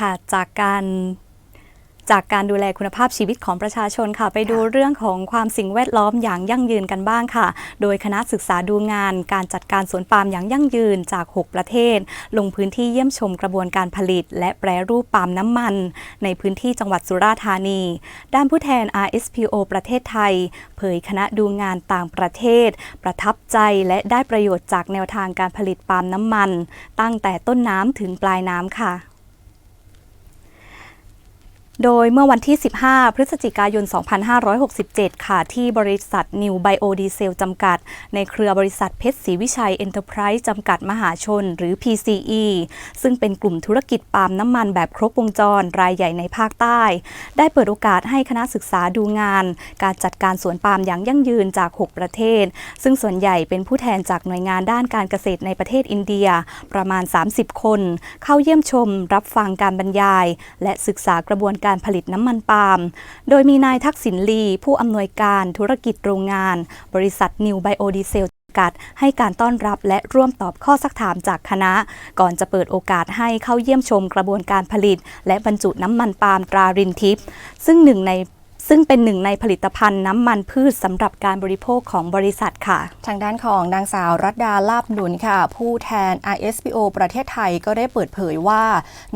ค่ะจากการจากการดูแลคุณภาพชีวิตของประชาชนค่ะ ไปดูเรื่องของความสิ่งแวดล้อมอย่างยั่งยืนกันบ้างค่ะ โดยคณะศึกษาดูงาน การจัดการสวนปาล์มอย่างยั่งยืนจาก 6 ประเทศ ลงพื้นที่เยี่ยมชมกระบวนการผลิต และแปรรูปปาล์มน้ำมัน ในพื้นที่จังหวัดสุราษฎร์ธานี ด้านผู้แทน RSPO ประเทศไทย เผยคณะดูงานต่างประเทศ ประทับใจและได้ประโยชน์จากแนวทางการผลิตปาล์มน้ำมัน ตั้งแต่ต้นน้ำถึงปลายน้ำค่ะ โดยเมื่อวันที่ 15 พฤศจิกายน 2567 ค่ะ ที่บริษัท New Biodiesel จำกัด ในเครือบริษัทเพชรศรีวิชัย Enterprise จำกัดมหาชน หรือ PCE ซึ่งเป็นกลุ่มธุรกิจปาล์มน้ำมันแบบครบวงจรรายใหญ่ในภาคใต้ ได้เปิดโอกาสให้คณะศึกษาดูงาน การจัดการสวนปาล์มอย่างยั่งยืนจาก 6 ประเทศ ซึ่งส่วนใหญ่เป็นผู้แทนจากหน่วยงานด้านการเกษตรในประเทศอินเดีย ประมาณ 30 คน เข้าเยี่ยมชม รับฟังการบรรยาย และศึกษากระบวนการผลิตน้ำมันปาล์ม โดยมีนายทักษิณลี ผู้อำนวยการธุรกิจโรงงาน บริษัทนิวไบโอดีเซลกัดให้การต้อนรับและร่วมตอบข้อสักถามจากคณะ ก่อนจะเปิดโอกาสให้เข้าเยี่ยมชมกระบวนการผลิต และบรรจุน้ำมันปาล์มตรารินทิพย์ซึ่งหนึ่งใน ซึ่งเป็นหนึ่งในผลิตภัณฑ์น้ำมันพืชสำหรับการบริโภคของบริษัทค่ะ ทางด้านของนางสาวรัตดาลาบหนุนค่ะ ผู้แทน ISPO ประเทศไทยก็ได้เปิดเผยว่า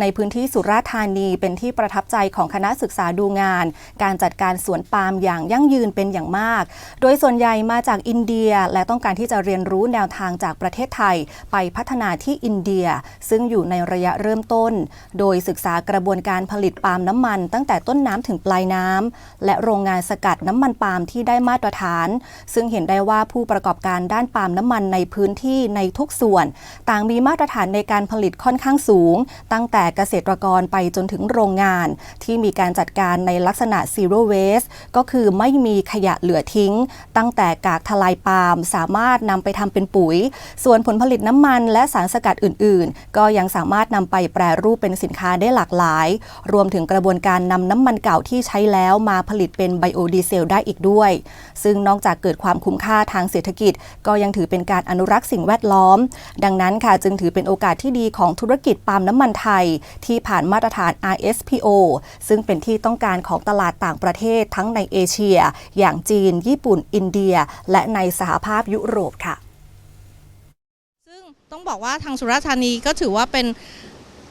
ในพื้นที่สุราษฎร์ธานีเป็นที่ประทับใจของคณะศึกษาดูงาน การจัดการสวนปาล์มอย่างยั่งยืนเป็นอย่างมาก โดยส่วนใหญ่มาจากอินเดีย และต้องการที่จะเรียนรู้แนวทางจากประเทศไทย ไปพัฒนาที่อินเดีย ซึ่งอยู่ในระยะเริ่มต้น โดยศึกษากระบวนการผลิตปาล์มน้ำมัน ตั้งแต่ต้นน้ำถึงปลายน้ำและโรงงานสกัดน้ำมันปาล์มที่ได้มาตรฐาน ซึ่งเห็นได้ว่าผู้ประกอบการด้านปาล์มน้ำมันในพื้นที่ในทุกส่วน ต่างมีมาตรฐานในการผลิตค่อนข้างสูง ตั้งแต่เกษตรกรไปจนถึงโรงงาน ที่มีการจัดการในลักษณะ zero waste ก็คือไม่มีขยะเหลือทิ้ง ตั้งแต่กากทลายปาล์มสามารถนำไปทำเป็นปุ๋ย ส่วนผลผลิตน้ำมันและสารสกัดอื่น ๆ ก็ยังสามารถนำไปแปรรูปเป็นสินค้าได้หลากหลาย รวมถึงกระบวนการนำน้ำมันเก่าที่ใช้แล้วมาผลิตเป็นไบโอดีเซลได้อีกด้วย ซึ่งนอกจากเกิดความคุ้มค่าทางเศรษฐกิจ ก็ยังถือเป็นการอนุรักษ์สิ่งแวดล้อม ดังนั้นค่ะจึงถือเป็นโอกาสที่ดีของธุรกิจปาล์มน้ำมันไทย ที่ผ่านมาตรฐาน ISPO ซึ่งเป็นที่ต้องการของตลาดต่างประเทศทั้งในเอเชีย อย่างจีน ญี่ปุ่น อินเดีย และในสหภาพยุโรปค่ะ ซึ่งต้องบอกว่าทางสุราษฎร์ธานีก็ถือว่าเป็น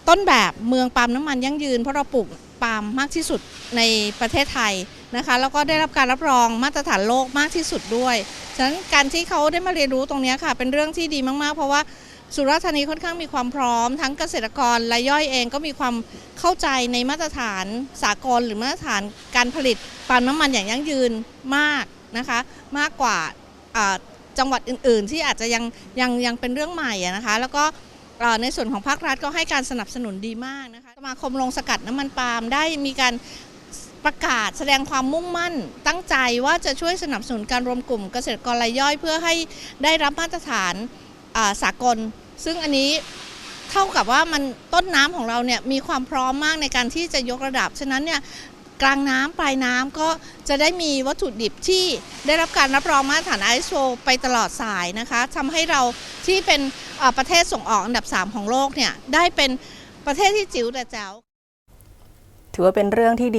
ต้นแบบเมืองปาล์มน้ำมันยั่งยืนเพราะเราปลูก ปาล์มมากที่สุดในประเทศไทยนะคะแล้วก็ได้รับการรับรองมาตรฐานโลกมากที่สุดด้วยฉะนั้นการที่เขาได้มาเรียนรู้ตรงนี้ค่ะ เป็นเรื่องที่ดีมากๆ เพราะว่าสุราษฎร์ธานีค่อนข้างมีความพร้อม ทั้งเกษตรกรรายย่อยเองก็มีความเข้าใจในมาตรฐานสากลหรือมาตรฐานการผลิตปาล์มน้ำมันอย่างยั่งยืนมากนะคะมากกว่าจังหวัดอื่น ๆ ที่อาจจะยังยังยังเป็นเรื่องใหม่นะคะ แล้วก็ ในส่วนของภาครัฐก็ให้การสนับสนุนดีมากนะคะสมาคมโรงสกัดน้ำมันปาล์มได้มีการประกาศแสดงความมุ่งมั่น ตั้งใจว่าจะช่วยสนับสนุนการรวมกลุ่มเกษตรกรรายย่อย เพื่อให้ได้รับมาตรฐานสากล ซึ่งอันนี้เท่ากับว่ามันต้นน้ำของเราเนี่ยมีความพร้อมมากในการที่จะยกระดับ ฉะนั้นเนี่ย กลางน้ำปลายน้ำก็จะได้มีวัตถุดิบที่ได้รับการรับรองมาตรฐาน ISO ไปตลอดสายนะคะทำให้เราที่เป็นประเทศส่งออกอันดับ 3 ของโลกเนี่ยได้เป็นประเทศที่จิ๋วแต่แจ๋วถือว่าเป็นเรื่องที่ดี